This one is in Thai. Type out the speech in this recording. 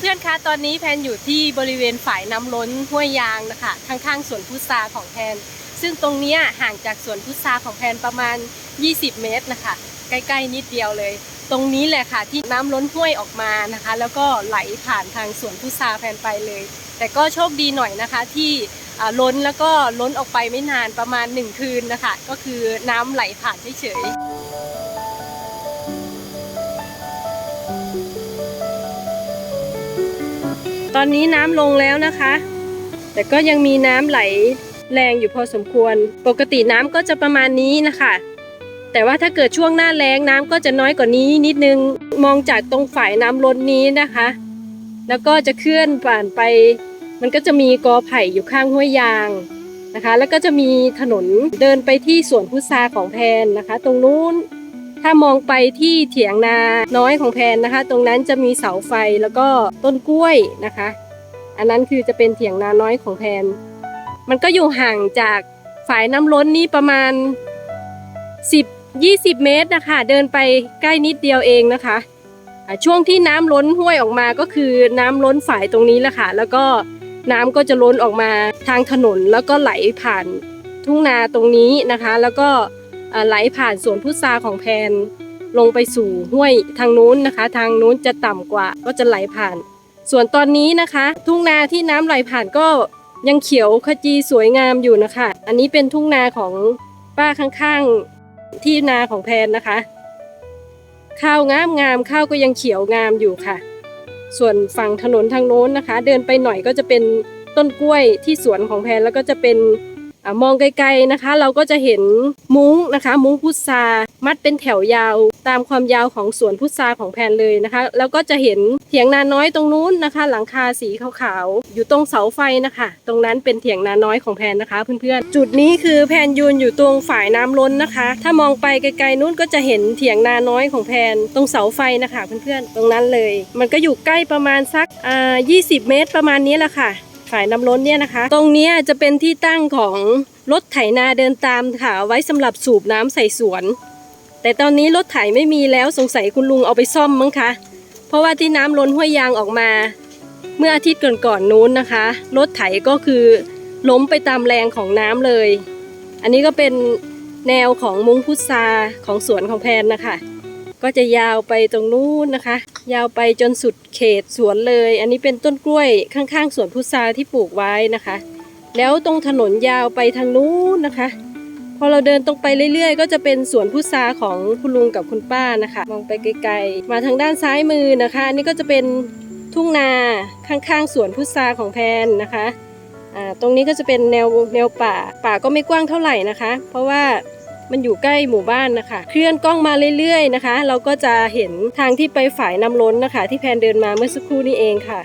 เพื่อนๆ คะ ตอนนี้แพนอยู่ที่บริเวณฝายน้ำล้นห้วยยางนะคะ ข้างๆ สวนพุทราของแพน ซึ่งตรงเนี้ยห่างจากสวนพุทราของแพนประมาณ 20 เมตรนะคะ ใกล้ๆ นิดเดียวเลย ตรงนี้แหละค่ะที่น้ำล้นห้วยออกมานะคะ แล้วก็ไหลผ่านทางสวนพุทราแพนไปเลย แต่ก็โชคดีหน่อยนะคะที่ล้นแล้วก็ล้นออกไปไม่นานประมาณ 1 คืนนะคะ ก็คือน้ำไหลผ่านเฉยๆ ตอนนี้น้ำลงแล้วนะคะ แต่ก็ยังมีน้ำไหลแรงอยู่พอสมควร ปกติน้ำก็จะประมาณนี้นะคะ แต่ว่าถ้าเกิดช่วงหน้าแล้งน้ำก็จะน้อยกว่านี้นิดนึง มองจากตรงฝ่ายน้ำล้นนี้นะคะ แล้วก็จะเคลื่อนผ่านไป มันก็จะมีกอไผ่อยู่ข้างห้วยยางนะคะ แล้วก็จะมีถนนเดินไปที่สวนพุทราของแพนนะคะ ตรงนู้น ถ้ามองไปที่เถียงนาน้อยของแพนนะคะ ตรงนั้นจะมีเสาไฟแล้วก็ต้นกล้วยนะคะ อันนั้นคือจะเป็นเถียงนาน้อยของแพน มันก็อยู่ห่างจากฝายน้ำล้นนี้ประมาณ 10 20 เมตรนะคะ เดินไปใกล้นิดเดียวเองนะคะช่วงที่น้ำล้นห้วยออกมาก็คือน้ำล้นฝายตรงนี้แหละค่ะ แล้วก็น้ำก็จะล้นออกมาทางถนนแล้วก็ไหลผ่านทุ่งนาตรงนี้นะคะ แล้วก็ ไหลผ่านสวนพุทราของแพนลงไปสู่ห้วยทางนู้นนะคะ ทางนู้นจะต่ำกว่าก็จะไหลผ่าน ส่วนตอนนี้นะคะ ทุ่งนาที่น้ำไหลผ่านก็ยังเขียวขจีสวยงามอยู่นะคะ อันนี้เป็นทุ่งนาของป้าข้างๆที่นาของแพนนะคะ ข้าวงามงามข้าวก็ยังเขียวงามอยู่ค่ะ ส่วนฝั่งถนนทางโน้นนะคะ เดินไปหน่อยก็จะเป็นต้นกล้วยที่สวนของแพนแล้วก็จะเป็น มองไกลๆนะคะ เราก็จะเห็นมุ้งนะคะ มุ้งพุทรามัดเป็นแถวยาวตามความยาวของสวนพุทราของแพนเลยนะคะ แล้วก็จะเห็นเถียงนาน้อยตรงนู้นนะคะ หลังคาสีขาวๆอยู่ตรงเสาไฟนะคะ ตรงนั้นเป็นเถียงนาน้อยของแพนนะคะ เพื่อนๆ จุดนี้คือแพนยืนอยู่ตรงฝ่ายน้ำล้นนะคะ ถ้ามองไปไกลๆนู้นก็จะเห็นเถียงนาน้อยของแพนตรงเสาไฟนะคะ เพื่อนๆตรงนั้นเลย มันก็อยู่ใกล้ประมาณสักอ่า20 เมตรประมาณนี้แหละค่ะ ฝ่ายน้ำล้นเนี่ยนะคะ ตรงนี้จะเป็นที่ตั้งของรถไถนาเดินตามค่ะ ไว้สำหรับสูบน้ำใส่สวน แต่ตอนนี้รถไถไม่มีแล้วสงสัยคุณลุงเอาไปซ่อมมั้งคะ เพราะว่าที่น้ำล้นห้วยยางออกมา เมื่ออาทิตย์ก่อนๆนู้นนะคะ รถไถก็คือล้มไปตามแรงของน้ำเลย อันนี้ก็เป็นแนวของมุ้งพุทราของสวนของแพนนะคะ ก็จะยาวไปตรงนู้นนะคะ ยาวไปจนสุดเขตสวนเลย อันนี้เป็นต้นกล้วยข้างๆสวนพุทราที่ปลูกไว้นะคะ แล้วตรงถนนยาวไปทางนู้นนะคะ พอเราเดินตรงไปเรื่อย ๆ ก็จะเป็นสวนพุทราของคุณลุงกับคุณป้านะคะ มองไปไกลๆ มาทางด้านซ้ายมือนะคะอันนี่ก็จะเป็นทุ่งนาข้างๆสวนพุทราของแพนนะคะ อ่า ตรงนี้ก็จะเป็นแนวแนวป่า ป่าก็ไม่กว้างเท่าไหร่นะคะ เพราะว่า มันอยู่ใกล้หมู่บ้านนะคะ เคลื่อนกล้องมาเรื่อยๆนะคะ เราก็จะเห็นทางที่ไปฝ่ายน้ำล้นนะคะ ที่แพนเดินมาเมื่อสักครู่นี้เองค่ะ